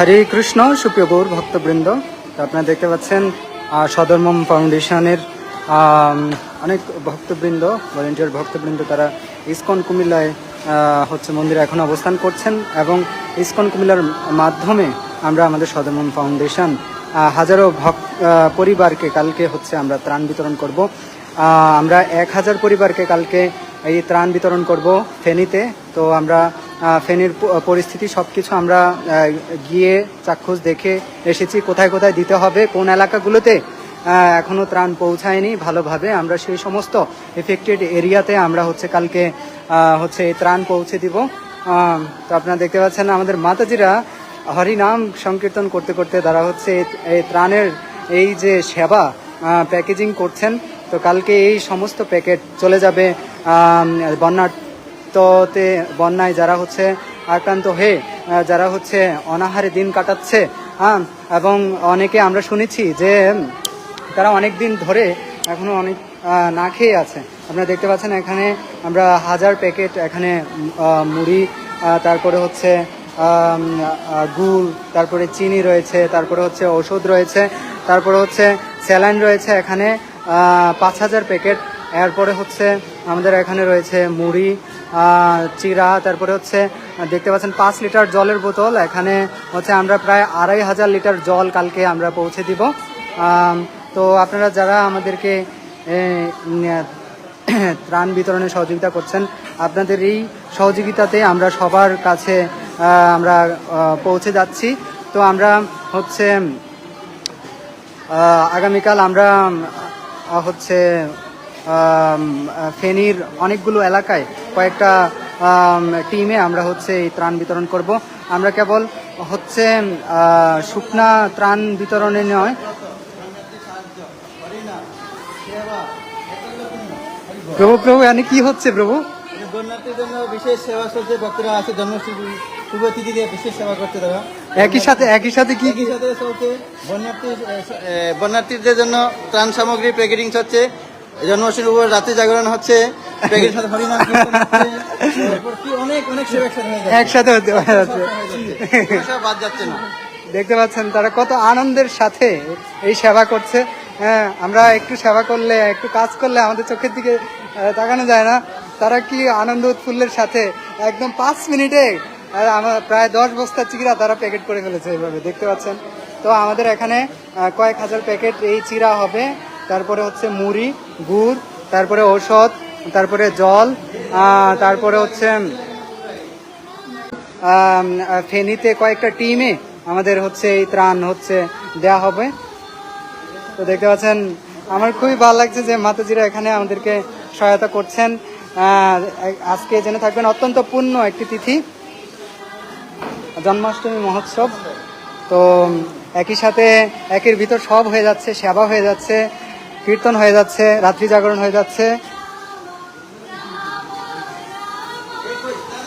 হরে কৃষ্ণ, সুপ্রিয় গৌর ভক্তবৃন্দ। আপনারা দেখতে পাচ্ছেন সদরমম ফাউন্ডেশনের অনেক ভক্তবৃন্দ, ভলেন্টিয়ার ভক্তবৃন্দ তারা ইসকন কুমিল্লায় হচ্ছে মন্দিরে এখন অবস্থান করছেন এবং ইসকন কুমিল্লার মাধ্যমে আমরা আমাদের সদরমম ফাউন্ডেশন হাজারো ভক্ত পরিবারকে কালকে হচ্ছে আমরা ত্রাণ বিতরণ করব। আমরা এক হাজার পরিবারকে কালকে এই ত্রাণ বিতরণ করব ফেনীতে। তো আমরা ফেনীর পরিস্থিতি সব কিছু আমরা গিয়ে চাক্ষুষ দেখে এসেছি, কোথায় কোথায় দিতে হবে, কোন এলাকাগুলোতে এখনও ত্রাণ পৌঁছায়নি ভালোভাবে। আমরা সেই সমস্ত এফেক্টেড এরিয়াতে আমরা হচ্ছে কালকে হচ্ছে এই ত্রাণ পৌঁছে দিব। তো আপনারা দেখতে পাচ্ছেন আমাদের মাতাজিরা হরিনাম সংকীর্তন করতে করতে তারা হচ্ছে এই ত্রাণের এই যে সেবা প্যাকেজিং করছেন। তো কালকে এই সমস্ত প্যাকেট চলে যাবে আম, বন্যার্থতে বন্যায় যারা হচ্ছে আক্রান্ত হয়ে যারা হচ্ছে অনাহারে দিন কাটাচ্ছে হ্যাঁ এবং অনেকে আমরা শুনেছি যে তারা অনেক দিন ধরে এখনও অনেক না খেয়ে আছে। আপনারা দেখতে পাচ্ছেন এখানে আমরা হাজার প্যাকেট এখানে মুড়ি তারপরে হচ্ছে গুড় তারপরে চিনি রয়েছে তারপরে হচ্ছে ওষুধ রয়েছে তারপরে হচ্ছে স্যালাইন রয়েছে এখানে পাঁচ হাজার প্যাকেট। এরপরে হচ্ছে আমাদের এখানে রয়েছে মুড়ি চিরা, তারপরে হচ্ছে দেখতে পাচ্ছেন পাঁচ লিটার জলের বোতল। এখানে হচ্ছে আমরা প্রায় আড়াই হাজার লিটার জল কালকে আমরা পৌঁছে দিব। তো আপনারা যারা আমাদেরকে ত্রাণ বিতরণে সহযোগিতা করছেন, আপনাদের এই সহযোগিতাতে আমরা সবার কাছে আমরা পৌঁছে যাচ্ছি। তো আমরা হচ্ছে আগামীকাল আমরা হচ্ছে ফেনীর অনেকগুলো এলাকায় কয়েকটা টিমে আমরা হচ্ছে এই ত্রাণ বিতরণ করব। আমরা কেবল হচ্ছে শুকনা ত্রাণ বিতরণে নয়। প্রভু প্রভু, এখানে কি হচ্ছে প্রভু? বন্যার্থীর জন্য বিশেষ সেবা চলছে ভক্তরা আছে জন্মশুভ শুভ তিথিতে বিশেষ সেবা করতে তারা একই সাথে একই সাথে সাথে চলছে বন্যার্থীদের জন্য ত্রাণ সামগ্রী প্যাকেটিং জন্মাষ্টমীর উপর রাত্রি জাগরণ হচ্ছে। সাথে হরিনাম অনেক অনেক সেবা একসাথে হতে যাচ্ছে বাদ যাচ্ছে না। দেখতে পাচ্ছেন তারা কত আনন্দের সাথে এই সেবা করছে। হ্যাঁ আমরা একটু সেবা করলে একটু কাজ করলে আমাদের চোখের দিকে তাকানো যায় না। তারা কি আনন্দ উৎফুল্লের সাথে একদম পাঁচ মিনিটে আমার প্রায় দশ বস্তা চিরা তারা প্যাকেট করে ফেলেছে এইভাবে। দেখতে পাচ্ছেন? তো আমাদের এখানে কয়েক হাজার প্যাকেট এই চিরা হবে। তারপরে হচ্ছে মুড়ি, গুড়, তারপরে ঔষধ, তারপরে জল তারপরে হচ্ছে ফেনীতে কয়েকটা টিমে আমাদের হচ্ছে এই ত্রাণ হচ্ছে দেয়া হবে। তো দেখতে পাচ্ছেন, আমার খুবই ভালো লাগছে যে মাতাজিরা এখানে আমাদেরকে সহায়তা করছেন। আজকে জেনে থাকবেন অত্যন্ত পূর্ণ একটি তিথি। জন্মাষ্টমী মহোৎসব, তো, একই সাথে, একের ভিতর সব হয়ে যাচ্ছে, সেবা হয়ে যাচ্ছে। কীর্তন হয়ে যাচ্ছে, রাত্রি জাগরণ হয়ে যাচ্ছে।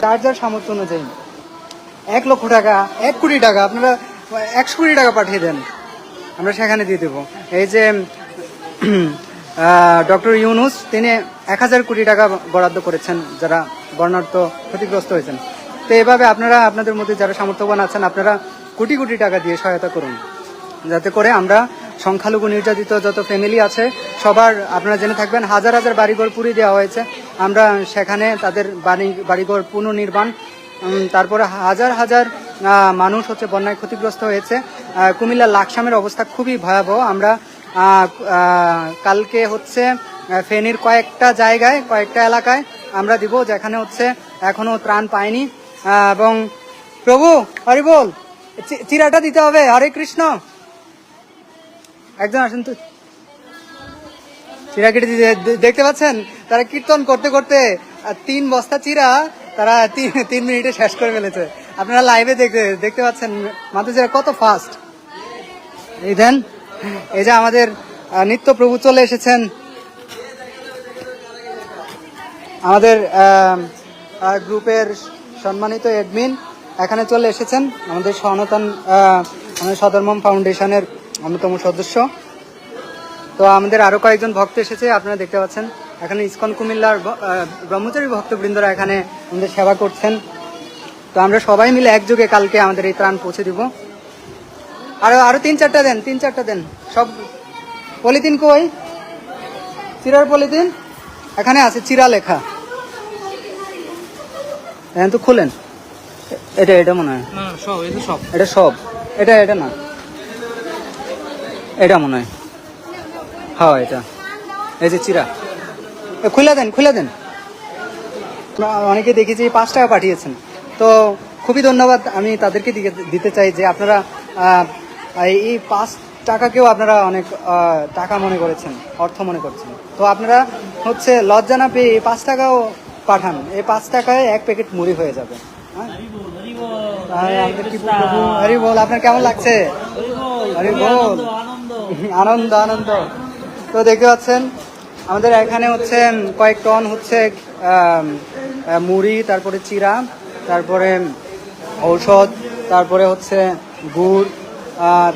যার যার সামর্থ্য অনুযায়ী, এক লক্ষ টাকা, এক কোটি টাকা, আপনারা একশো কোটি টাকা পাঠিয়ে দেন। আমরা সেখানে দিয়ে দেবো। এই যে ডক্টর ইউনুস, তিনি এক হাজার কোটি টাকা বরাদ্দ করেছেন যারা বর্ণার্থ ক্ষতিগ্রস্ত হয়েছেন। তো এভাবে আপনারা, আপনাদের মধ্যে যারা সামর্থ্যবান আছেন, আপনারা কোটি কোটি টাকা দিয়ে সহায়তা করুন। যাতে করে আমরা সংখ্যালঘু নির্যাতিত যত ফ্যামিলি আছে, সবার, আপনারা জেনে থাকবেন, হাজার হাজার বাড়িঘর পুড়িয়ে দেওয়া হয়েছে। আমরা সেখানে তাদের বাড়ি, বাড়িঘর পুনর্নির্মাণ তারপরে হাজার হাজার মানুষ হচ্ছে বন্যায় ক্ষতিগ্রস্ত হয়েছে। কুমিল্লার লাকসামের অবস্থা খুবই ভয়াবহ। আমরা কালকে হচ্ছে ফেনীর কয়েকটা জায়গায়, কয়েকটা এলাকায় আমরা দিব, যেখানে হচ্ছে এখনও ত্রাণ পায়নি এবং প্রভু, হরি বল চিরাটা দিতে হবে। হরে কৃষ্ণ। একজন আসেন তো। চিরা কেটে দেখতে পাচ্ছেন? তারা কীর্তন করতে করতে তিন বস্তা চিরা তারা তিন মিনিটে শেষ করে ফেলেছে। আপনারা লাইভে দেখতে দেখতে পাচ্ছেন মাতাজিরা কত ফাস্ট এই দেন, এই যে আমাদের নিত্য প্রভু চলে এসেছেন। আমাদের গ্রুপের সম্মানিত অ্যাডমিন এখানে চলে এসেছেন। আমাদের সনাতন আমাদের সদরমম ফাউন্ডেশনের অন্যতম সদস্য। তো আমাদের আরও কয়েকজন ভক্ত এসেছে আপনারা দেখতে পাচ্ছেন। এখানে ইসকন কুমিল্লার ব্রহ্মচারী ভক্তবৃন্দরা এখানে আমাদের সেবা করছেন। তো আমরা সবাই মিলে একযোগে কালকে আমাদের এই ত্রাণ পৌঁছে দিব। আরও আরও তিন চারটা দেন তিন চারটা দেন। সব পলিথিন কই? চিরার পলিথিন? এখানে আছে চিরা লেখা। হ্যাঁ তো খুলেন। এটা এটা মনে হয়। সব এই সব। এটা সব। এটা এটা না। এটা মনে হয়। হ্যাঁ এটা। এই যে চিরা। খুলে দেন খুলে দেন। অনেকে দেখেছি পাঁচ টাকা পাঠিয়েছেন। তো খুবই ধন্যবাদ। আমি তাদেরকে দিতে চাই যে আপনারা এই পাঁচ টাকাকেও আপনারা অনেক টাকা মনে করেছেন অর্থ মনে করছেন। তো আপনারা হচ্ছে লজ্জা না পেয়ে এই পাঁচ টাকাও পাঠান। এই পাঁচ টাকায় এক প্যাকেট মুড়ি হয়ে যাবে। হ্যাঁ? হরি বল আপনার কেমন লাগছে? হরি বল আনন্দ আনন্দ। তো দেখতে পাচ্ছেন আমাদের এখানে হচ্ছে কয়েক টন হচ্ছে মুড়ি তারপরে চিরা তারপরে ঔষধ তারপরে হচ্ছে গুড়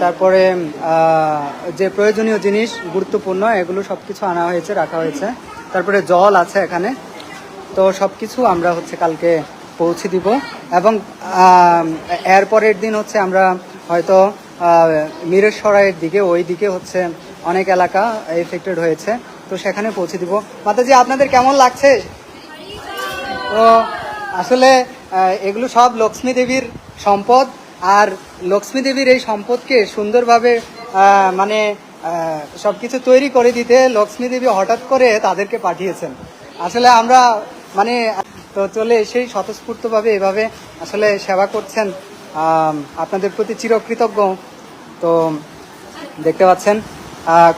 তারপরে যে প্রয়োজনীয় জিনিস গুরুত্বপূর্ণ এগুলো সব কিছু আনা হয়েছে রাখা হয়েছে। তারপরে জল আছে এখানে। তো সব কিছু আমরা হচ্ছে কালকে পৌঁছে দিব। এবং আম, এর পরের দিন হচ্ছে আমরা হয়তো আহ, মিরেশ্বরাইয়ের দিকে ওই দিকে হচ্ছে অনেক এলাকা এফেক্টেড হয়েছে। তো সেখানে পৌঁছে দিব। মাতাজি আপনাদের কেমন লাগছে? তো আসলে এগুলো সব লক্ষ্মী দেবীর সম্পদ। আর লক্ষ্মী দেবীর এই সম্পদকে সুন্দরভাবে মানে সব কিছু তৈরি করে দিতে লক্ষ্মী দেবী হঠাৎ করে তাদেরকে পাঠিয়েছেন। আসলে আমরা মানে তো চলে এসেই স্বতঃস্ফূর্তভাবে এভাবে আসলে সেবা করছেন। আপনাদের প্রতি চিরকৃতজ্ঞ। তো, দেখতে পাচ্ছেন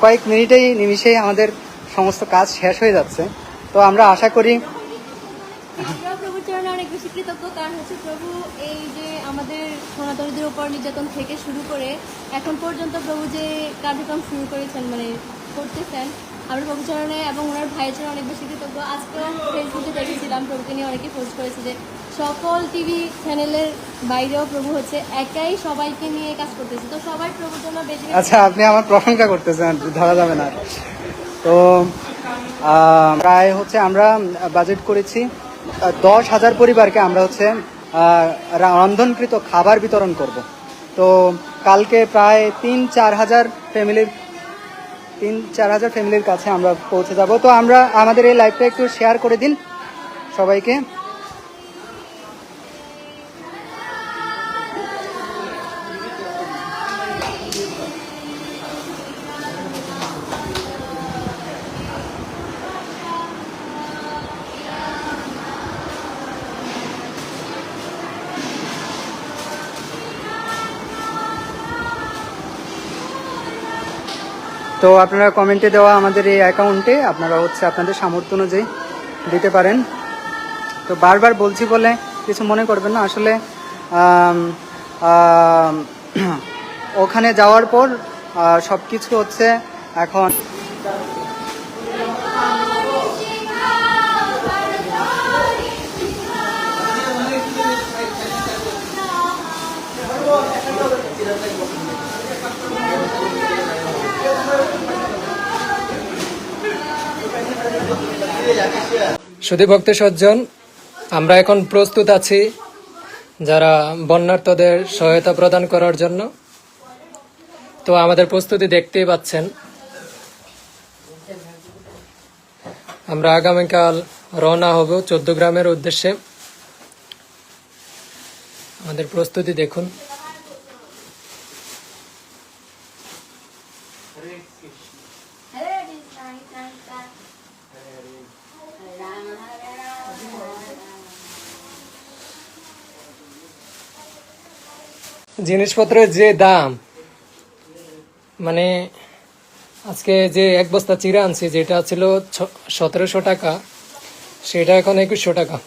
কয়েক মিনিটেই নিমিষেই আমাদের সমস্ত কাজ শেষ হয়ে যাচ্ছে। তো আমরা আশা করি অনেক বেশি কৃতজ্ঞ, কারণ হচ্ছে প্রভু এই যে আমাদের নির্যাতন থেকে শুরু করে এখন পর্যন্ত প্রভু যে কার্যক্রম শুরু করেছেন মানে করতেছেন, আমরা প্রভু চরণে এবং ওনার ভাইয়ের জন্য অনেক বেশি কৃতজ্ঞ। আজকেও ফেসবুকে দেখেছিলাম, প্রভুকে নিয়ে অনেকে পোস্ট করেছে যে সকল টিভি চ্যানেলের বাইরেও প্রভু হচ্ছে, একাই সবাইকে নিয়ে কাজ করতেছে। তো সবাই প্রভুর জন্য বেশি আচ্ছা আপনি আমার প্রশংসা করতেছেন, ধরা যাবে না। তো প্রায় হচ্ছে আমরা বাজেট করেছি দশ হাজার পরিবারকে আমরা হচ্ছে রন্ধনকৃত খাবার বিতরণ করব। তো, কালকে প্রায় তিন চার হাজার ফ্যামিলির, তিন চার হাজার ফ্যামিলির কাছে আমরা পৌঁছে যাব। তো আমরা, আমাদের এই লাইভটা একটু শেয়ার করে দিন সবাইকে। তো আপনারা কমেন্টে দেওয়া আমাদের এই অ্যাকাউন্টে আপনারা হচ্ছে আপনাদের সামর্থ্য অনুযায়ী দিতে পারেন। তো বারবার বলছি বলে কিছু মনে করবেন না। আসলে ওখানে যাওয়ার পর সব কিছু হচ্ছে এখন সুধী ভক্ত সজ্জন, আমরা এখন প্রস্তুত আছি যারা বন্যার্থদের সহায়তা প্রদান করার জন্য। তো আমাদের প্রস্তুতি দেখতেই পাচ্ছেন। আমরা আগামীকাল রওনা হব চোদ্দ গ্রামের উদ্দেশ্যে। আমাদের প্রস্তুতি দেখুন। জিনিসপত্রের যে দাম মানে আজকে যে এক বস্তা চিরা আনছি, যেটা ছিল সতেরোশো টাকা, সেটা এখন একুশশো টাকা।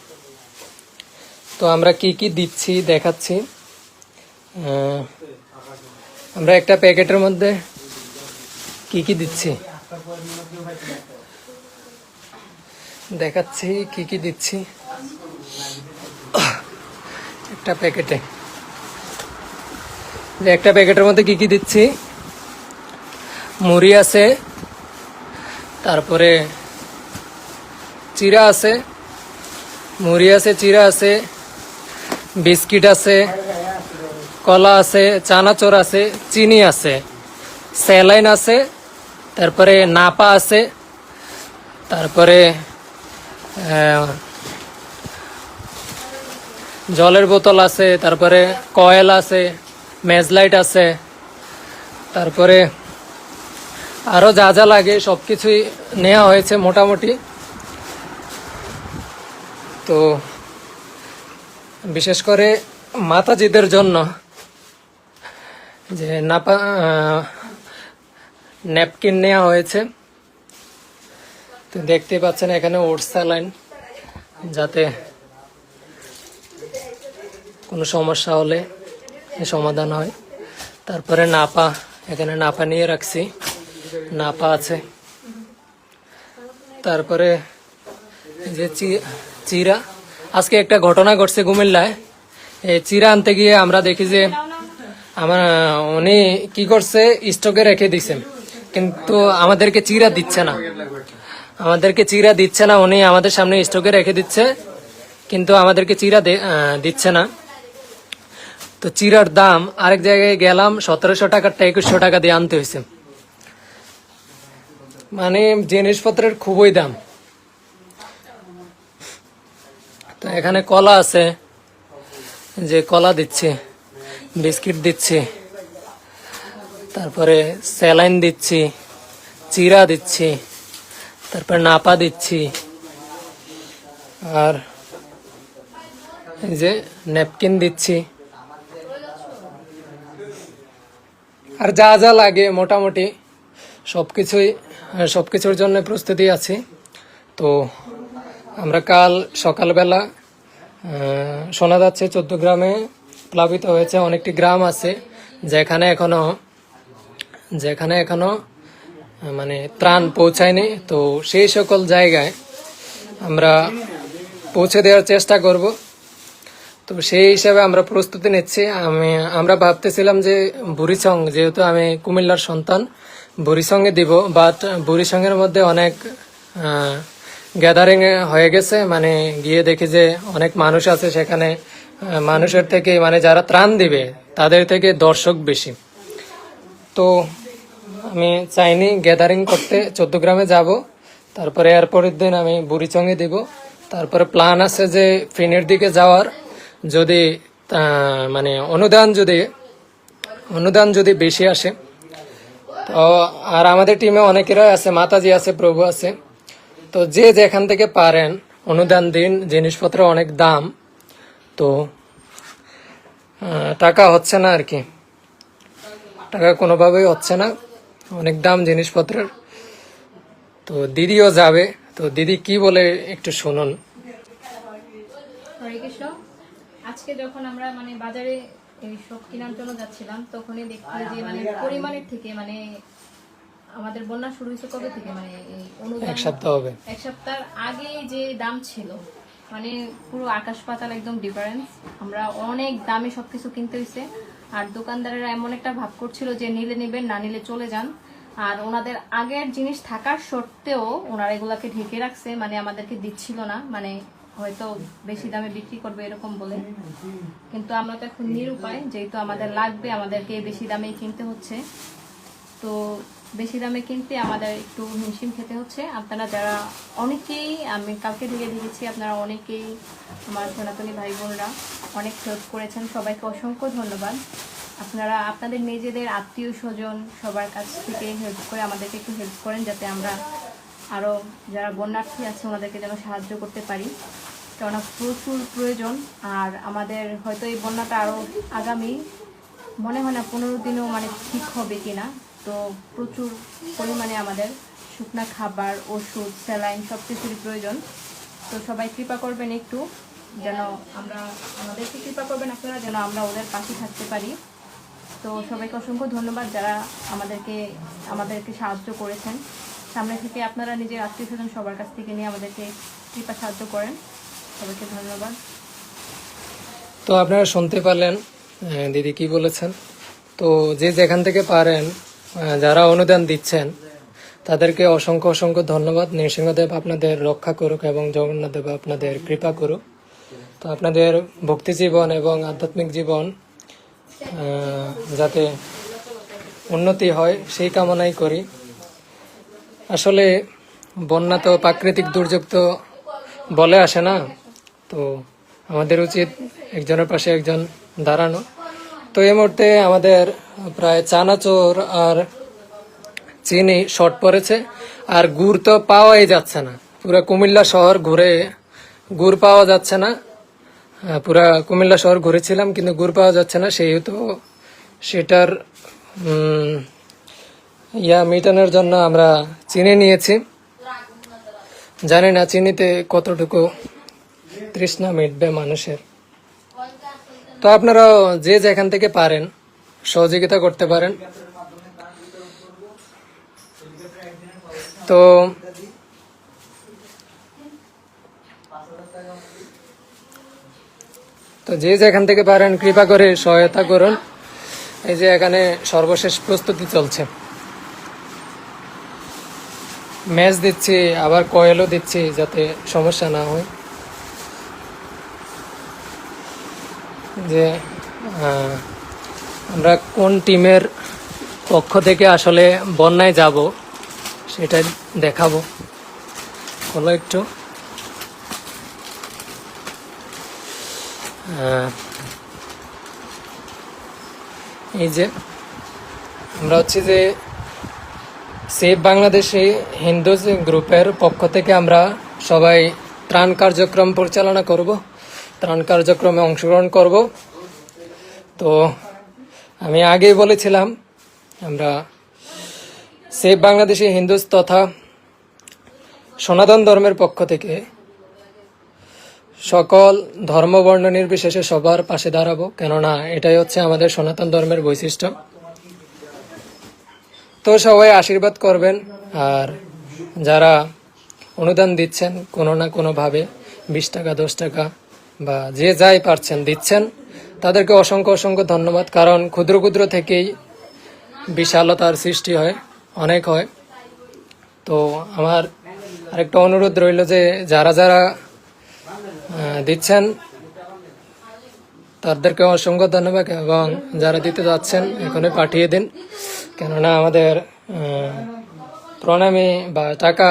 তো আমরা কি কি দিচ্ছি দেখাচ্ছি। আমরা একটা প্যাকেটের মধ্যে কি কি দিচ্ছি? দেখাচ্ছি কি কি দিচ্ছি। একটা প্যাকেটে। যে একটা প্যাকেটের মধ্যে কি কি দিচ্ছি? মুড়ি আছে, তারপরে চিরা আছে, মুড়ি আছে, চিরা আছে, বিস্কিট আছে, কলা আছে, চানাচোর আছে, চিনি আছে, স্যালাইন আছে, তারপরে নাপা আছে, তারপরে জলের বোতল আছে, তারপরে কয়েল আছে মেজলাইট আছে, তারপরে আরও যা যা লাগে সবকিছুই নেওয়া হয়েছে মোটামুটি। তো বিশেষ করে মাতাজিদের জন্য যে নাপা ন্যাপকিন নেওয়া হয়েছে। তো দেখতে পাচ্ছেন এখানে ওটস স্যালাইন, যাতে কোনো সমস্যা হলে সমাধান হয়। তারপরে নাপা, এখানে নাপা নিয়ে রাখছি। নাপা আছে। তারপরে যে চিরা, আজকে একটা ঘটনা ঘটছে কুমিল্লায়। এই চিরা আনতে গিয়ে আমরা দেখি যে আমার, উনি কি করছে, স্টকে রেখে দিছেন কিন্তু আমাদেরকে চিরা দিচ্ছে না। আমাদেরকে চিরা দিচ্ছে না, উনি আমাদের সামনে স্টকে রেখে দিচ্ছে। কিন্তু আমাদেরকে চিরা দিচ্ছে না। তো চিরার দাম, আরেক জায়গায় গেলাম, সতেরোশো টাকারটা একুশশো টাকা দিয়ে আনতে হয়েছে। মানে জিনিসপত্রের খুবই দাম। তো এখানে কলা আছে, যে কলা দিচ্ছে, বিস্কিট দিচ্ছে, তারপরে স্যালাইন দিচ্ছি, চিরা দিচ্ছি, তারপর নাপা দিচ্ছি, আর এই যে ন্যাপকিন দিচ্ছি। আর যা যা লাগে মোটামুটি সব কিছুই সব কিছুর জন্য প্রস্তুতি আছি। তো আমরা কাল সকালবেলা শোনা যাচ্ছে চোদ্দ গ্রামে প্লাবিত হয়েছে অনেকটি গ্রাম আছে, যেখানে এখনও যেখানে এখনও মানে ত্রাণ পৌঁছায়নি। তো সেই সকল জায়গায় আমরা পৌঁছে দেওয়ার চেষ্টা করব। তো সেই হিসাবে আমরা প্রস্তুতি নিচ্ছি। আমি, আমরা ভাবতেছিলাম যে বুড়িচং, যেহেতু আমি কুমিল্লার সন্তান, বুড়িচংয়ে দিব বাট বুড়িচংয়ের মধ্যে অনেক গ্যাদারিং হয়ে গেছে। মানে গিয়ে দেখি যে অনেক মানুষ আছে সেখানে মানুষের থেকে মানে যারা ত্রাণ দিবে, তাদের থেকে দর্শক বেশি। তো আমি চাইনি গ্যাদারিং করতে চোদ্দ গ্রামে যাব। তারপরে এরপরের দিন আমি বুড়িচংয়ে দিব। তারপরে প্ল্যান আছে যে ফিনের দিকে যাওয়ার। যদি মানে অনুদান যদি অনুদান যদি বেশি আসে, তো আর আমাদের টিমে অনেকেরাই আছে, মাতাজি আছে, প্রভু আছে, তো যে যেখান থেকে পারেন অনুদান দিন, জিনিসপত্র অনেক দাম, তো টাকা হচ্ছে না আর কি। টাকা কোনোভাবেই হচ্ছে না, অনেক দাম জিনিসপত্রের। তো দিদিও যাবে, তো দিদি কি বলে একটু শুনুন। হরে কৃষ্ণ। আজকে যখন আমরা মানে বাজারে এই সব কেনার জন্য যাচ্ছিলাম তখনই দেখতে যে মানে পরিমাণের থেকে মানে আমাদের বন্যা শুরু হয়েছে কবে থেকে? মানে এই অনুদান এক সপ্তাহ হবে। এক সপ্তাহ আগে যে দাম ছিল মানে পুরো আকাশ পাতাল একদম ডিফারেন্স আমরা অনেক দামে সবকিছু কিনতে হয়েছে। আর দোকানদারেরা এমন একটা ভাব করছিল যে নিলে নেবেন না নিলে চলে যান। আর ওনাদের আগের জিনিস থাকার সত্ত্বেও ওনারা এগুলাকে ঢেকে রাখছে মানে আমাদেরকে দিচ্ছিল না। মানে হয়তো বেশি দামে বিক্রি করবে এরকম বলে। কিন্তু আমরা তো এখন নিরুপায়, যেহেতু আমাদের লাগবে, আমাদেরকে বেশি দামেই কিনতে হচ্ছে। তো বেশি দামে কিনতে আমাদের একটু হিমশিম খেতে হচ্ছে। আপনারা যারা, অনেকেই আমি কালকে থেকে দেখেছি আপনারা অনেকেই আমার সনাতনী ভাই বোনরা অনেক হেল্প করেছেন। সবাইকে অসংখ্য ধন্যবাদ। আপনারা, আপনাদের নিজেদের আত্মীয় স্বজন সবার কাছ থেকে হেল্প করে আমাদেরকে একটু হেল্প করেন, যাতে আমরা আরও যারা বন্যার্থী আছে, ওনাদেরকে যেন সাহায্য করতে পারি। কেননা প্রচুর প্রয়োজন, আর আমাদের হয়তো এই বন্যাটা আরও আগামী, মনে হয় না পনেরো দিনেও মানে ঠিক হবে কিনা। তো প্রচুর পরিমাণে আমাদের শুকনা খাবার, ওষুধ, স্যালাইন সব কিছুরই প্রয়োজন। তো সবাই কৃপা করবেন একটু, যেন আমরা, আমাদেরকে কৃপা করবেন আপনারা, যেন আমরা ওদের পাশে থাকতে পারি। তো সবাইকে অসংখ্য ধন্যবাদ যারা আমাদেরকে আমাদেরকে সাহায্য করেছেন। সামনে থেকে আপনারা নিজের আত্মীয় স্বজন সবার কাছ থেকে নিয়ে আমাদেরকে কৃপা সাহায্য করেন। সবাইকে ধন্যবাদ। তো আপনারা শুনতে পারলেন দিদি কি বলেছেন? তো যে যেখান থেকে পারেন যারা অনুদান দিচ্ছেন, তাদেরকে অসংখ্য অসংখ্য ধন্যবাদ। নৃসিংহদেব আপনাদের রক্ষা করুক এবং জগন্নাথদেব আপনাদের কৃপা করুক। তো আপনাদের ভক্তি জীবন এবং আধ্যাত্মিক জীবন যাতে উন্নতি হয়, সেই কামনাই করি। আসলে বন্যা তো প্রাকৃতিক দুর্যোগ তো বলে আসে না। তো আমাদের উচিত একজনের পাশে একজন দাঁড়ানো। তো এই মুহূর্তে আমাদের প্রায় চানাচোর আর চিনি শর্ট পড়েছে। আর গুড় তো পাওয়াই যাচ্ছে না। পুরো কুমিল্লা শহর ঘুরে গুড় পাওয়া যাচ্ছে না। পুরা কুমিল্লা শহর ঘুরেছিলাম, কিন্তু গুড় পাওয়া যাচ্ছে না, সেহেতু সেটার ইয়া মেটানোর জন্য আমরা চিনি নিয়েছি। জানি না চিনিতে কতটুকু তৃষ্ণা মিটবে মানুষের। তো আপনারাও যে যেখান থেকে পারেন, সহযোগিতা করতে পারেন। তো তো যে যেখান থেকে পারেন, কৃপা করে সহায়তা করুন। এই যে এখানে সর্বশেষ প্রস্তুতি চলছে। ম্যাচ দিচ্ছি, আবার কয়েলও দিচ্ছি যাতে সমস্যা না হয়। যে আমরা কোন টিমের পক্ষ থেকে আসলে বন্যায় যাব সেটা দেখাবো। হলো একটু। এই যে, আমরা হচ্ছে যে সেভ বাংলাদেশে হিন্দু গ্রুপের পক্ষ থেকে আমরা সবাই ত্রাণ কার্যক্রম পরিচালনা করব। ত্রাণ কার্যক্রমে অংশগ্রহণ করব। তো আমি আগেই বলেছিলাম, আমরা সেভ বাংলাদেশি হিন্দু তথা সনাতন ধর্মের পক্ষ থেকে সকল ধর্ম বর্ণ নির্বিশেষে সবার পাশে দাঁড়াবো। কেননা এটাই হচ্ছে আমাদের সনাতন ধর্মের বৈশিষ্ট্য। তো সবাই আশীর্বাদ করবেন। আর যারা অনুদান দিচ্ছেন, কোনো না কোনোভাবে বিশ টাকা, দশ টাকা বা যে যাই পারছেন দিচ্ছেন, তাদেরকে অসংখ্য অসংখ্য ধন্যবাদ। কারণ ক্ষুদ্র ক্ষুদ্র থেকেই বিশালতার সৃষ্টি হয়, অনেক হয়। তো আমার আরেকটা অনুরোধ রইল যে যারা যারা দিচ্ছেন তাদেরকে অসংখ্য ধন্যবাদ এবং যারা দিতে যাচ্ছেন, এখনই পাঠিয়ে দিন। কেননা আমাদের প্রণামী বা টাকা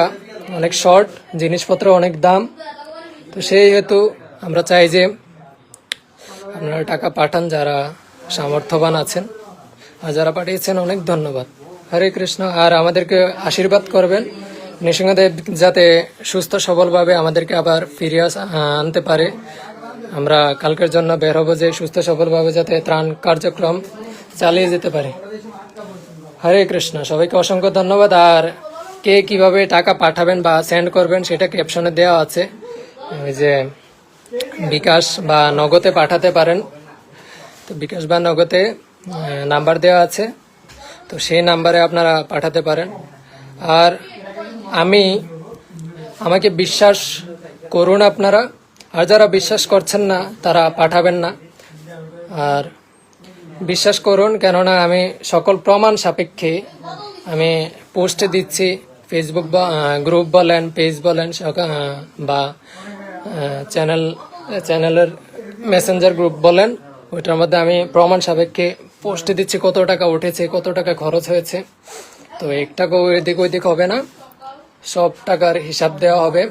অনেক শর্ট জিনিসপত্র অনেক দাম। তো সেই হেতু আমরা চাই যে আপনারা টাকা পাঠান যারা সামর্থ্যবান আছেন। আর যারা পাঠিয়েছেন, অনেক ধন্যবাদ। হরে কৃষ্ণ, আর আমাদেরকে আশীর্বাদ করবেন। নৃসিংহদেব যাতে সুস্থ সবলভাবে আমাদেরকে আবার ফিরিয়ে আনতে পারে। আমরা কালকের জন্য বের হব যে সুস্থ সবলভাবে যাতে ত্রাণ কার্যক্রম চালিয়ে যেতে পারে। হরে কৃষ্ণ। সবাইকে অসংখ্য ধন্যবাদ। আর কে কীভাবে টাকা পাঠাবেন বা সেন্ড করবেন সেটা ক্যাপশনে দেওয়া আছে। ওই যে বিকাশ বা নগদে পাঠাতে পারেন। তো বিকাশ বা নগদে নাম্বার দেওয়া আছে। তো সেই নাম্বারে আপনারা পাঠাতে পারেন। আর আমি, আমাকে বিশ্বাস করুন আপনারা। আর যারা বিশ্বাস করছেন না, তারা পাঠাবেন না। আর বিশ্বাস করুন, কেননা আমি সকল প্রমাণ সাপেক্ষে আমি পোস্টে দিচ্ছি ফেসবুক বা গ্রুপ বলেন পেজ বলেন বা চ্যানেল চ্যানেলের মেসেঞ্জার গ্রুপ বলেন, ওইটার মধ্যে আমি প্রমাণ সাপেক্ষে পোস্টে দিচ্ছি, কত টাকা উঠেছে, কত টাকা খরচ হয়েছে। তো এক টাকা এদিক ওইদিক হবে না। সব টাকার হিসাব দেওয়া হবে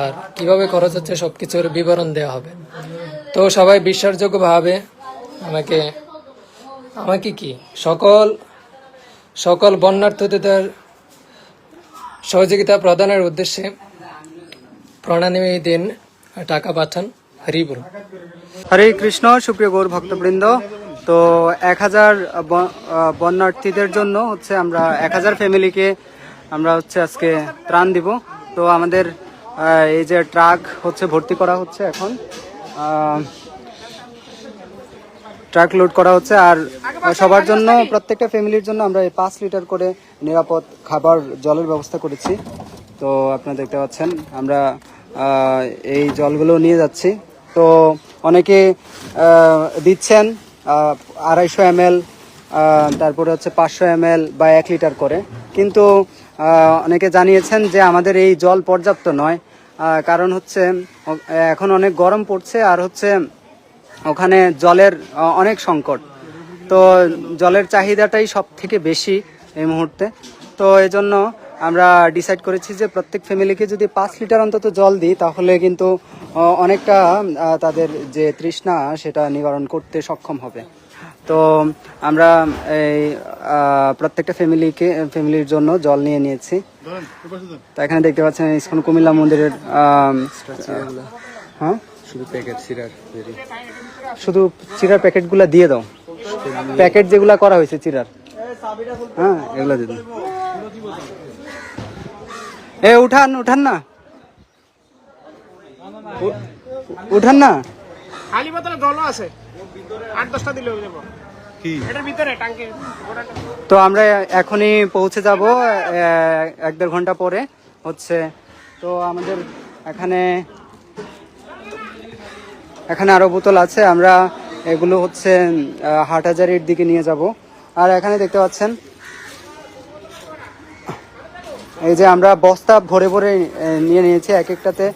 আর কীভাবে খরচ হচ্ছে সব কিছুর বিবরণ দেওয়া হবে। তো সবাই বিশ্বাসযোগ্যভাবে আমাকে আমাকে কি? সকল সকল বন্যার্থীদের সহযোগিতা প্রদানের উদ্দেশ্যে প্রণামী দিন, টাকা পাঠান হরিবুল হরে কৃষ্ণ, সুপ্রিয় গৌর ভক্তবৃন্দ। তো এক হাজার বন্যার্থীদের জন্য হচ্ছে আমরা এক হাজার ফ্যামিলিকে আমরা হচ্ছে আজকে ত্রাণ দিব। তো আমাদের এই যে ট্রাক হচ্ছে ভর্তি করা হচ্ছে এখন। ট্রাক লোড করা হচ্ছে আর সবার জন্য, প্রত্যেকটা ফ্যামিলির জন্য আমরা এই পাঁচ লিটার করে নিরাপদ খাবার জলের ব্যবস্থা করেছি। তো আপনারা দেখতে পাচ্ছেন, আমরা এই জলগুলো নিয়ে যাচ্ছি। তো অনেকে দিচ্ছেন আড়াইশো এম তারপরে হচ্ছে পাঁচশো এম বা এক লিটার করে। কিন্তু অনেকে জানিয়েছেন যে আমাদের এই জল পর্যাপ্ত নয়। কারণ হচ্ছে এখন অনেক গরম পড়ছে আর হচ্ছে ওখানে জলের অনেক সংকট। তো জলের চাহিদাটাই সব থেকে বেশি এই মুহূর্তে। তো এই জন্য আমরা ডিসাইড করেছি যে প্রত্যেক ফ্যামিলিকে যদি পাঁচ লিটার অন্তত জল দিই, তাহলে কিন্তু অনেকটা তাদের যে তৃষ্ণা, সেটা নিবারণ করতে সক্ষম হবে। তো আমরা এই প্রত্যেকটা ফ্যামিলিকে ফ্যামিলির জন্য জল নিয়ে নিয়েছি। তো এখানে দেখতে পাচ্ছেন ইস্কন কুমিল্লা মন্দিরের হ্যাঁ? শুধু প্যাকেট সিরার শুধু চিরার প্যাকেটগুলো দিয়ে দাও। প্যাকেট যেগুলা করা হয়েছে চিরার। হ্যাঁ এগুলো দিয়ে দাও। এ উঠান উঠান না। উঠান না। খালি বোতলে জলও আছে। আট দশটা দিলে হয়ে যাব। তো আমরা এখনই পৌঁছে যাব এক দেড় ঘণ্টা পরে হচ্ছে তো আমাদের এখানে এখানে আরও বোতল আছে আমরা এগুলো হচ্ছে আহ, হাটহাজারির দিকে নিয়ে যাব। আর এখানে দেখতে পাচ্ছেন এই যে আমরা বস্তা ভরে ভরে নিয়ে নিয়েছি এক একটাতে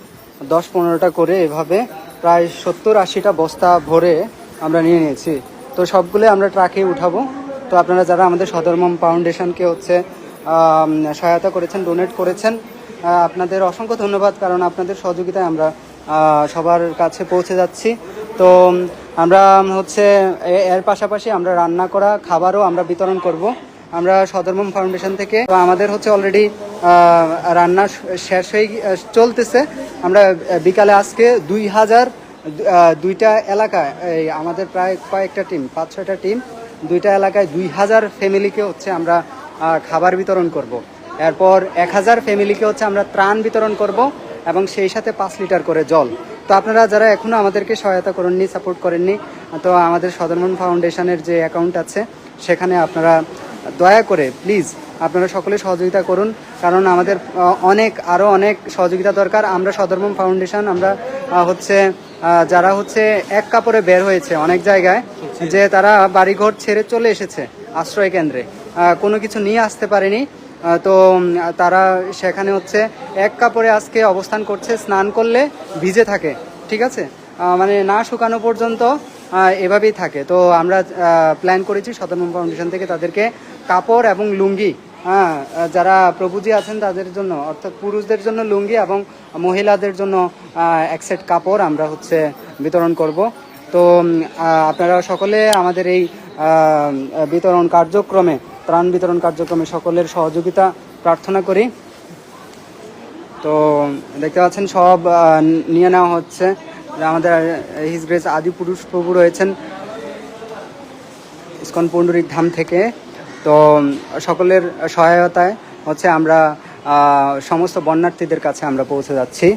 দশ পনেরোটা করে এভাবে প্রায় সত্তর আশিটা বস্তা ভরে আমরা নিয়ে নিয়েছি। তো সবগুলো আমরা ট্রাকে উঠাবো। তো আপনারা যারা আমাদের সদরমম ফাউন্ডেশনকে হচ্ছে সহায়তা করেছেন ডোনেট করেছেন আপনাদের অসংখ্য ধন্যবাদ কারণ আপনাদের সহযোগিতায় আমরা সবার কাছে পৌঁছে যাচ্ছি। তো আমরা হচ্ছে এর পাশাপাশি আমরা রান্না করা খাবারও আমরা বিতরণ করব। আমরা সদরমম ফাউন্ডেশন থেকে আমাদের হচ্ছে অলরেডি রান্না শেষ হয়ে, চলতেছে। আমরা বিকালে আজকে দুই হাজার দুইটা এলাকায়, এই আমাদের প্রায় কয়েকটা টিম পাঁচ ছয়টা টিম দুইটা এলাকায় দুই হাজার ফ্যামিলিকে হচ্ছে আমরা খাবার বিতরণ করব। এরপর এক হাজার ফ্যামিলিকে হচ্ছে আমরা ত্রাণ বিতরণ করব এবং সেই সাথে পাঁচ লিটার করে জল তো আপনারা যারা এখনও আমাদেরকে সহায়তা করেননি সাপোর্ট করেননি, তো আমাদের সদরমন ফাউন্ডেশনের যে অ্যাকাউন্ট আছে, সেখানে আপনারা দয়া করে প্লিজ আপনারা সকলে সহযোগিতা করুন, কারণ আমাদের অনেক আরও অনেক সহযোগিতা দরকার আমরা সদরমন ফাউন্ডেশন, আমরা হচ্ছে যারা হচ্ছে এক কাপড়ে বের হয়েছে অনেক জায়গায় যে তারা বাড়িঘর ছেড়ে চলে এসেছে আশ্রয় কেন্দ্রে। কোনো কিছু নিয়ে আসতে পারেনি। তো তারা সেখানে হচ্ছে এক কাপড়ে আজকে অবস্থান করছে স্নান করলে ভিজে থাকে ঠিক আছে? মানে না শুকানো পর্যন্ত এভাবেই থাকে। তো আমরা প্ল্যান করেছি সদরমন ফাউন্ডেশন থেকে তাদেরকে কাপড় এবং লুঙ্গি হ্যাঁ যারা প্রভুজি আছেন তাদের জন্য, অর্থাৎ পুরুষদের জন্য লুঙ্গি এবং মহিলাদের জন্য এক সেট কাপড় আমরা হচ্ছে বিতরণ করব। তো আপনারা সকলে আমাদের এই বিতরণ কার্যক্রমে, ত্রাণ বিতরণ কার্যক্রমে সকলের সহযোগিতা প্রার্থনা করি। তো, দেখতে পাচ্ছেন সব নিয়ে নেওয়া হচ্ছে। আমাদের হিজ গ্রেস আদি পুরুষ প্রভু রয়েছেন। ইস্কন পণ্ডরিক ধাম থেকে। তো সকলের সহায়তায় হচ্ছে আমরা সমস্ত বন্যার্থীদের কাছে আমরা পৌঁছে যাচ্ছি।